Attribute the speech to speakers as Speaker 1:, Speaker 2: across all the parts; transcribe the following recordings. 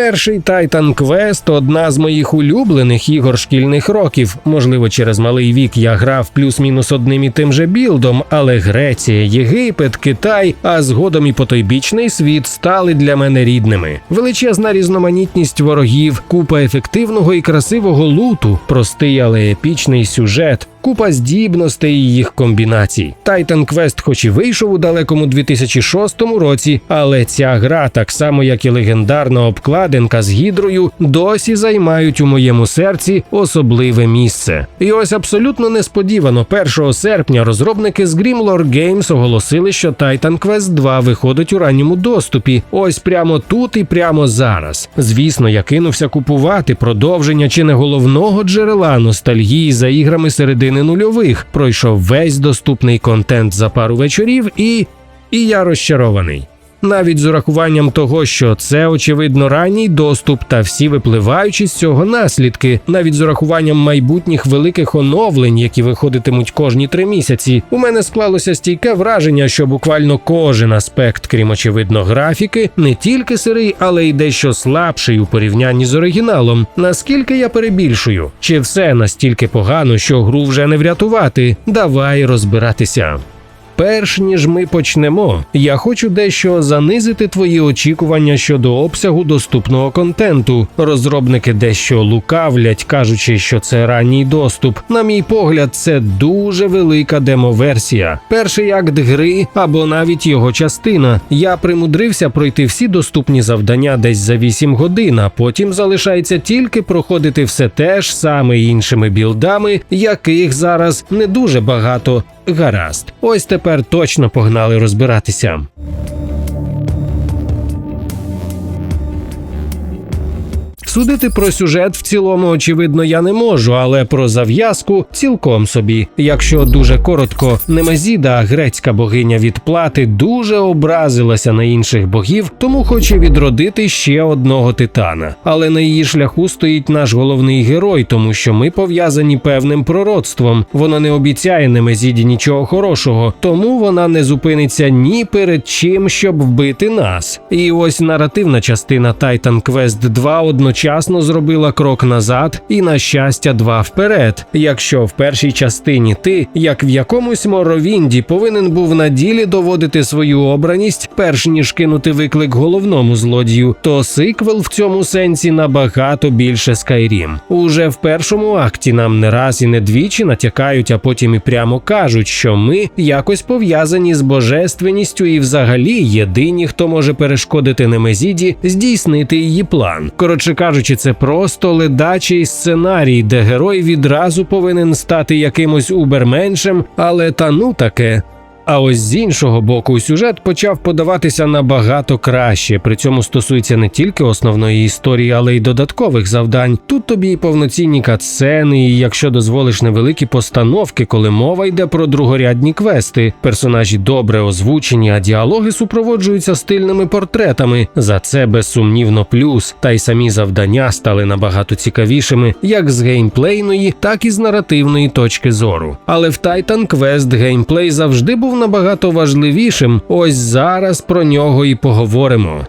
Speaker 1: Перший Titan Quest – одна з моїх улюблених ігор шкільних років. Можливо, через малий вік я грав плюс-мінус одним і тим же білдом, але Греція, Єгипет, Китай, а згодом і потойбічний світ стали для мене рідними. Величезна різноманітність ворогів, купа ефективного і красивого луту, простий, але епічний сюжет. Купа здібностей і їх комбінацій. Titan Quest хоч і вийшов у далекому 2006 році, але ця гра, так само як і легендарна обкладинка з гідрою, досі займають у моєму серці особливе місце. І ось абсолютно несподівано, 1 серпня розробники з Grimlore Games оголосили, що Titan Quest 2 виходить у ранньому доступі. Ось прямо тут і прямо зараз. Звісно, я кинувся купувати продовження чи не головного джерела ностальгії за іграми середини нульових. Пройшов весь доступний контент за пару вечорів, і. і я розчарований. Навіть з урахуванням того, що це очевидно ранній доступ та всі випливаючі з цього наслідки, навіть з урахуванням майбутніх великих оновлень, які виходитимуть кожні три місяці, у мене склалося стійке враження, що буквально кожен аспект, крім очевидно, графіки, не тільки сирий, але й дещо слабший у порівнянні з оригіналом. Наскільки я перебільшую? Чи все настільки погано, що гру вже не врятувати? Давай розбиратися. Перш ніж ми почнемо, я хочу дещо занизити твої очікування щодо обсягу доступного контенту. Розробники дещо лукавлять, кажучи, що це ранній доступ. На мій погляд, це дуже велика демоверсія. Перший акт гри або навіть його частина. Я примудрився пройти всі доступні завдання десь за 8 годин, а потім залишається тільки проходити все те ж саме іншими білдами, яких зараз не дуже багато. Гаразд, ось тепер точно погнали розбиратися. Судити про сюжет в цілому, очевидно, я не можу, але про зав'язку цілком собі. Якщо дуже коротко, Немезіда, грецька богиня відплати, дуже образилася на інших богів, тому хоче відродити ще одного титана. Але на її шляху стоїть наш головний герой, тому що ми пов'язані певним пророцтвом. Воно не обіцяє Немезіді нічого хорошого, тому вона не зупиниться ні перед чим, щоб вбити нас. І ось наративна частина Titan Quest 2 одночасно зробила крок назад і, на щастя, два вперед. Якщо в першій частині ти, як в якомусь моровінді, повинен був на ділі доводити свою обраність, перш ніж кинути виклик головному злодію, то сиквел в цьому сенсі набагато більше Skyrim. Уже в першому акті нам не раз і не двічі натякають, а потім і прямо кажуть, що ми якось пов'язані з божественністю і взагалі єдині, хто може перешкодити Немезіді здійснити її план. Коротше кажучи, це просто ледачий сценарій, де герой відразу повинен стати якимось уберменшем, але та ну таке. А ось з іншого боку, сюжет почав подаватися набагато краще. При цьому стосується не тільки основної історії, але й додаткових завдань. Тут тобі і повноцінні катсцени, і якщо дозволиш невеликі постановки, коли мова йде про другорядні квести. Персонажі добре озвучені, а діалоги супроводжуються стильними портретами. За це безсумнівно плюс. Та й самі завдання стали набагато цікавішими, як з геймплейної, так і з наративної точки зору. Але в Titan Quest геймплей завжди був набагато важливішим. Ось зараз про нього і поговоримо.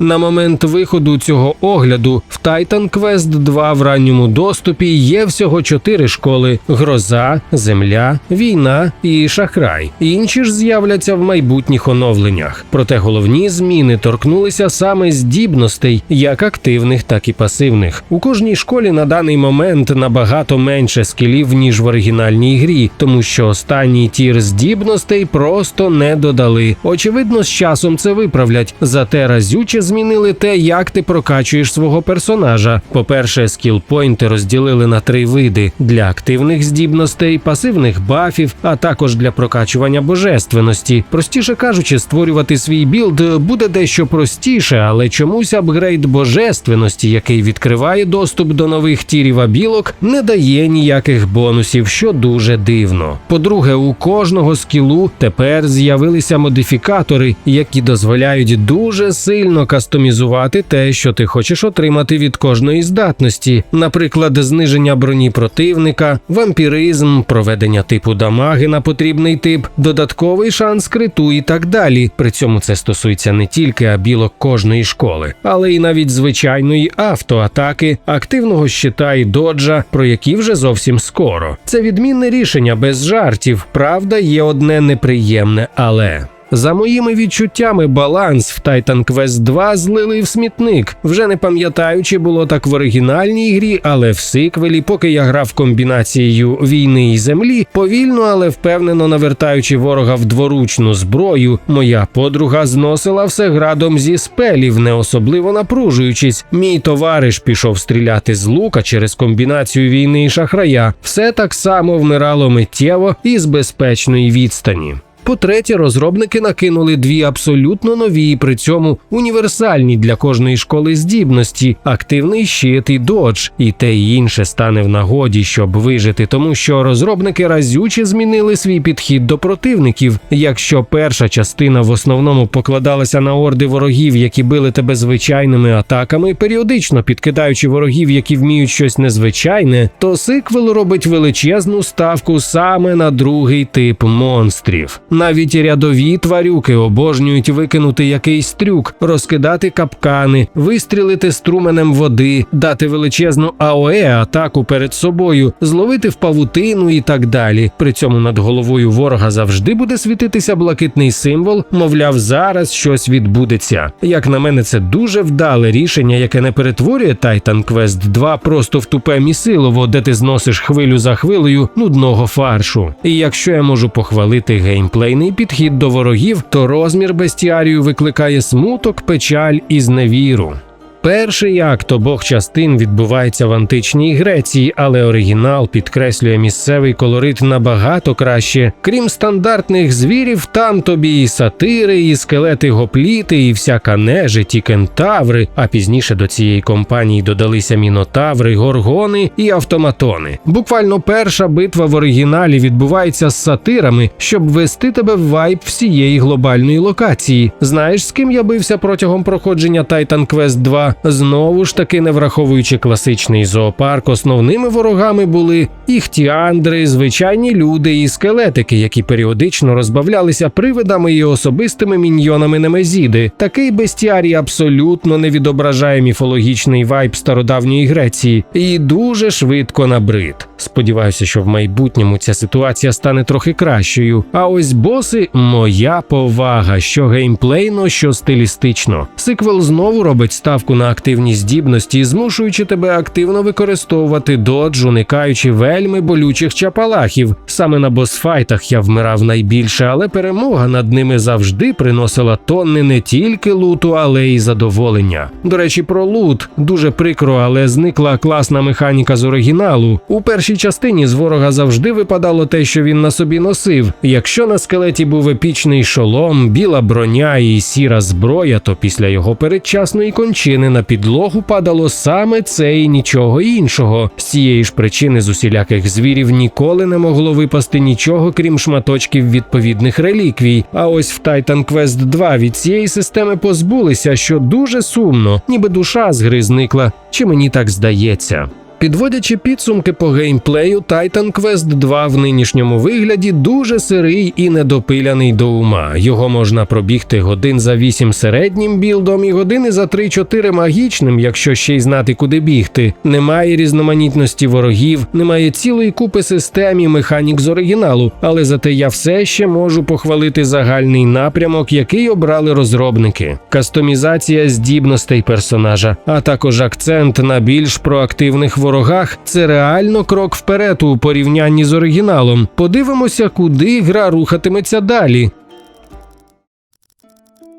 Speaker 1: На момент виходу цього огляду в Titan Quest 2 в ранньому доступі є всього чотири школи: гроза, земля, війна і шахрай. Інші ж з'являться в майбутніх оновленнях. Проте головні зміни торкнулися саме здібностей, як активних, так і пасивних. У кожній школі на даний момент набагато менше скілів ніж в оригінальній грі, тому що останній тір здібностей просто не додали. Очевидно, з часом це виправлять. Зате разюче змінили те, як ти прокачуєш свого персонажа. По-перше, скілпойнти розділили на три види: для активних здібностей, пасивних бафів, а також для прокачування божественності. Простіше кажучи, створювати свій білд буде дещо простіше, але чомусь апгрейд божественності, який відкриває доступ до нових тірів абілок, не дає ніяких бонусів, що дуже дивно. По-друге, у кожного скілу тепер з'явилися модифікатори, які дозволяють дуже сильно кастомізувати те, що ти хочеш отримати від кожної здатності, наприклад, зниження броні противника, вампіризм, проведення типу дамаги на потрібний тип, додатковий шанс криту і так далі. При цьому це стосується не тільки абілок кожної школи, але й навіть звичайної автоатаки, активного щита і доджа, про які вже зовсім скоро. Це відмінне рішення без жартів. Правда, є одне неприємне, але. За моїми відчуттями, баланс в Titan Quest 2 злили в смітник. Вже не пам'ятаю, чи було так в оригінальній грі, але в сиквелі, поки я грав комбінацією війни і землі, повільно, але впевнено навертаючи ворога в дворучну зброю, моя подруга зносила все градом зі спелів, не особливо напружуючись. Мій товариш пішов стріляти з лука через комбінацію війни і шахрая. Все так само вмирало миттєво і з безпечної відстані. По-третє, розробники накинули дві абсолютно нові, і при цьому універсальні для кожної школи здібності: активний щит і додж, і те й інше стане в нагоді, щоб вижити, тому що розробники разюче змінили свій підхід до противників. Якщо перша частина в основному покладалася на орди ворогів, які били тебе звичайними атаками, періодично підкидаючи ворогів, які вміють щось незвичайне, то сиквел робить величезну ставку саме на другий тип монстрів. Навіть рядові тварюки обожнюють викинути якийсь трюк, розкидати капкани, вистрілити струменем води, дати величезну АОЕ атаку перед собою, зловити в павутину і так далі. При цьому над головою ворога завжди буде світитися блакитний символ, мовляв, зараз щось відбудеться. Як на мене, це дуже вдале рішення, яке не перетворює Titan Quest 2 просто в тупе місилово, де ти зносиш хвилю за хвилею нудного фаршу. І якщо я можу похвалити геймплей, геймплейний підхід до ворогів, то розмір бестіарію викликає смуток, печаль і зневіру. Перший акт обох частин відбувається в античній Греції, але оригінал підкреслює місцевий колорит набагато краще. Крім стандартних звірів, там тобі і сатири, і скелети гопліти, і всяка нежить, і кентаври. А пізніше до цієї компанії додалися мінотаври, горгони і автоматони. Буквально перша битва в оригіналі відбувається з сатирами, щоб ввести тебе в вайб всієї глобальної локації. Знаєш, з ким я бився протягом проходження Titan Quest 2? Знову ж таки, не враховуючи класичний зоопарк, основними ворогами були іхтіандри, звичайні люди і скелетики, які періодично розбавлялися привидами і особистими міньйонами Немезіди. Такий бестіарій абсолютно не відображає міфологічний вайб стародавньої Греції і дуже швидко набрид. Сподіваюся, що в майбутньому ця ситуація стане трохи кращою. А ось боси моя повага, що геймплейно, що стилістично. Сиквел знову робить ставку на активні здібності, змушуючи тебе активно використовувати додж, уникаючи вельми болючих чапалахів. Саме на босфайтах я вмирав найбільше, але перемога над ними завжди приносила тонни не тільки луту, але й задоволення. До речі, про лут дуже прикро, але зникла класна механіка з оригіналу. У першій частині з ворога завжди випадало те, що він на собі носив. Якщо на скелеті був епічний шолом, біла броня і сіра зброя, то після його передчасної кончини на підлогу падало саме це і нічого іншого. З цієї ж причини з усіляких звірів ніколи не могло випасти нічого, крім шматочків відповідних реліквій. А ось в Titan Quest 2 від цієї системи позбулися, що дуже сумно, ніби душа з гри зникла, чи мені так здається. Підводячи підсумки по геймплею, Titan Quest 2 в нинішньому вигляді дуже сирий і недопиляний до ума. Його можна пробігти годин за 8 середнім білдом і години за 3-4 магічним, якщо ще й знати, куди бігти. Немає різноманітності ворогів, немає цілої купи систем і механік з оригіналу, але зате я все ще можу похвалити загальний напрямок, який обрали розробники. Кастомізація здібностей персонажа, а також акцент на більш проактивних ворогів ворогах це реально крок вперед у порівнянні з оригіналом. Подивимося, куди гра рухатиметься далі.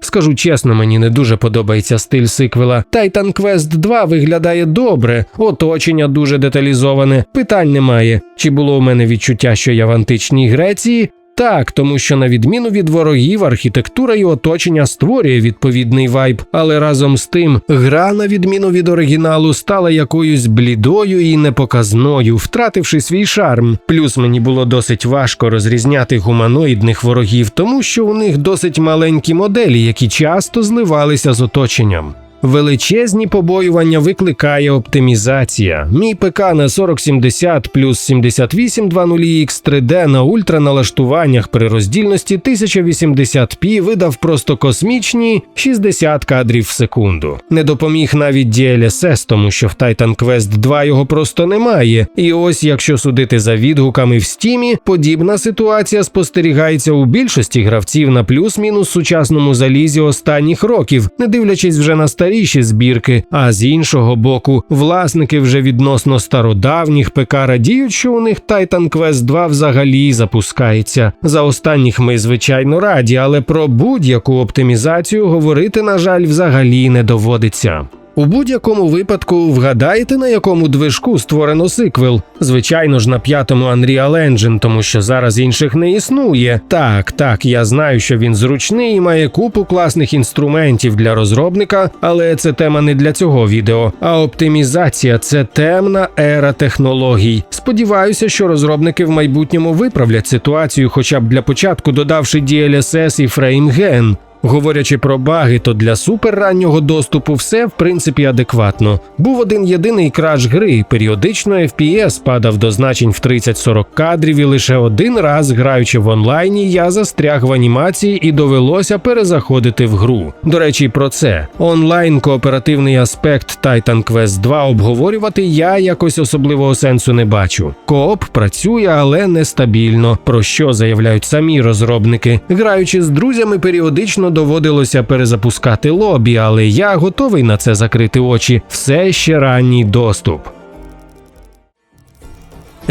Speaker 1: Скажу чесно, мені не дуже подобається стиль сиквела. Titan Quest 2 виглядає добре, оточення дуже деталізоване. Питань немає. Чи було у мене відчуття, що я в античній Греції? Так, тому що на відміну від ворогів, архітектура і оточення створює відповідний вайб, але разом з тим гра, на відміну від оригіналу, стала якоюсь блідою і непоказною, втративши свій шарм. Плюс мені було досить важко розрізняти гуманоїдних ворогів, тому що у них досить маленькі моделі, які часто зливалися з оточенням. Величезні побоювання викликає оптимізація. Мій ПК на 4070 плюс 7820X 3D на ультраналаштуваннях при роздільності 1080p видав просто космічні 60 кадрів в секунду. Не допоміг навіть DLSS, тому що в Titan Quest 2 його просто немає. І ось, якщо судити за відгуками в стімі, подібна ситуація спостерігається у більшості гравців на плюс-мінус сучасному залізі останніх років, не дивлячись вже на старіші збірки. А з іншого боку, власники вже відносно стародавніх ПК радіють, що у них Titan Quest 2 взагалі запускається. За останніх ми звичайно раді, але про будь-яку оптимізацію говорити, на жаль, взагалі не доводиться. У будь-якому випадку вгадаєте, на якому движку створено сиквел? Звичайно ж, на п'ятому Unreal Engine, тому що зараз інших не існує. Так, так, я знаю, що він зручний і має купу класних інструментів для розробника, але це тема не для цього відео. А оптимізація це темна ера технологій. Сподіваюся, що розробники в майбутньому виправлять ситуацію, хоча б для початку додавши DLSS і FrameGen. Говорячи про баги, то для суперраннього доступу все в принципі адекватно. Був один єдиний краш гри. Періодично FPS падав до значень в 30-40 кадрів, і лише один раз, граючи в онлайні, я застряг в анімації і довелося перезаходити в гру. До речі, про це онлайн кооперативний аспект Titan Quest 2 обговорювати я якось особливого сенсу не бачу. Кооп працює, але нестабільно. Про що заявляють самі розробники, граючи з друзями, періодично доводилося перезапускати лобі, але я готовий на це закрити очі. Все ще ранній доступ.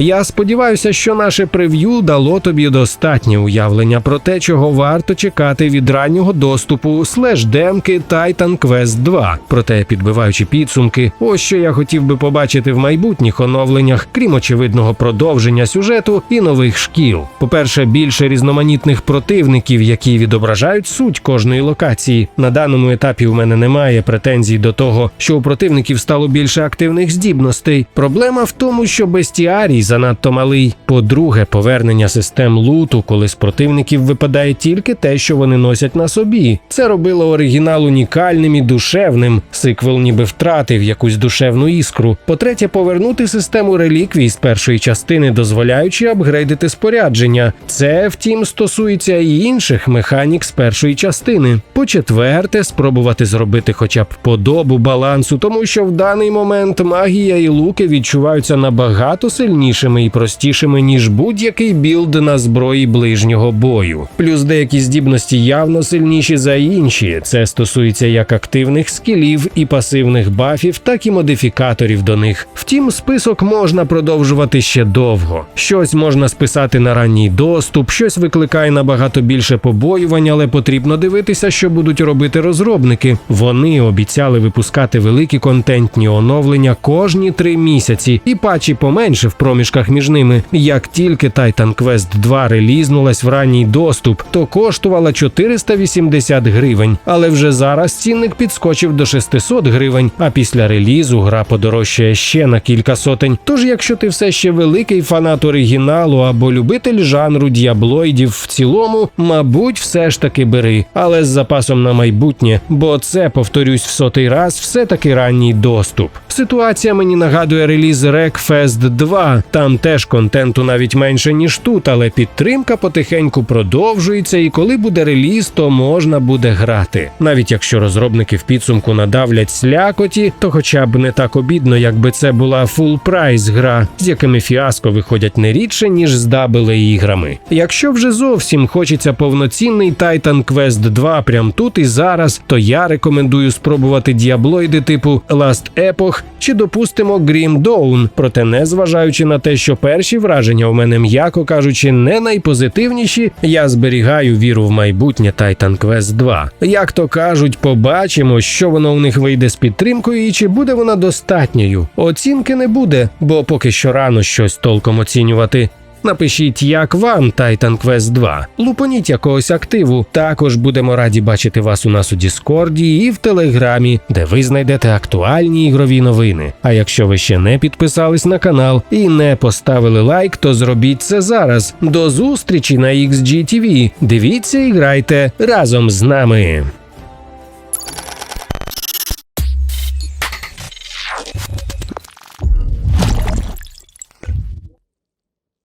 Speaker 1: Я сподіваюся, що наше прев'ю дало тобі достатнє уявлення про те, чого варто чекати від раннього доступу слеш демки Titan Quest 2. Проте, підбиваючи підсумки, ось що я хотів би побачити в майбутніх оновленнях, крім очевидного продовження сюжету і нових шкіл. По-перше, більше різноманітних противників, які відображають суть кожної локації. На даному етапі в мене немає претензій до того, що у противників стало більше активних здібностей. Проблема в тому, що бестіарій занадто малий. По-друге, повернення систем луту, коли з противників випадає тільки те, що вони носять на собі. Це робило оригінал унікальним і душевним. Сиквел ніби втратив якусь душевну іскру. По-третє, повернути систему реліквій з першої частини, дозволяючи апгрейдити спорядження. Це, втім, стосується і інших механік з першої частини. По-четверте, спробувати зробити хоча б подобу балансу, тому що в даний момент магія і луки відчуваються набагато сильнішими і простішими, ніж будь-який білд на зброї ближнього бою. Плюс деякі здібності явно сильніші за інші. Це стосується як активних скілів і пасивних бафів, так і модифікаторів до них. Втім, список можна продовжувати ще довго. Щось можна списати на ранній доступ, щось викликає набагато більше побоювань, але потрібно дивитися, що будуть робити розробники. Вони обіцяли випускати великі контентні оновлення кожні три місяці, і патчі поменше в проміжках між ними. Як тільки Titan Quest 2 релізнулась в ранній доступ, то коштувала 480 гривень, але вже зараз цінник підскочив до 600 гривень. А після релізу гра подорожчає ще на кілька сотень. Тож, якщо ти все ще великий фанат оригіналу або любитель жанру діаблоїдів в цілому, мабуть, все ж таки бери, але з запасом на майбутнє, бо це повторюсь в сотий раз, все таки ранній доступ. Ситуація мені нагадує реліз Wreckfest 2. Там теж контенту навіть менше ніж тут, але підтримка потихеньку продовжується, і коли буде реліз, то можна буде грати. Навіть якщо розробники в підсумку надавлять слякоті, то хоча б не так обідно, якби це була фул прайс гра, з якими фіаско виходять не рідше, ніж з дабли іграми. Якщо вже зовсім хочеться повноцінний Titan Quest 2 прям тут і зараз, то я рекомендую спробувати діаблоїди типу Last Epoch чи допустимо Грім Доун. проте не зважаючи на те, що перші враження у мене, м'яко кажучи, не найпозитивніші, я зберігаю віру в майбутнє Titan Quest 2. Як то кажуть, побачимо, що воно у них вийде з підтримкою і чи буде вона достатньою. Оцінки не буде, бо поки що рано щось толком оцінювати. Напишіть, як вам Titan Quest 2. Лупаніть якогось активу. Також будемо раді бачити вас у нас у Діскорді і в Телеграмі, де ви знайдете актуальні ігрові новини. А якщо ви ще не підписались на канал і не поставили лайк, то зробіть це зараз. До зустрічі на XGTV. Дивіться і грайте разом з нами.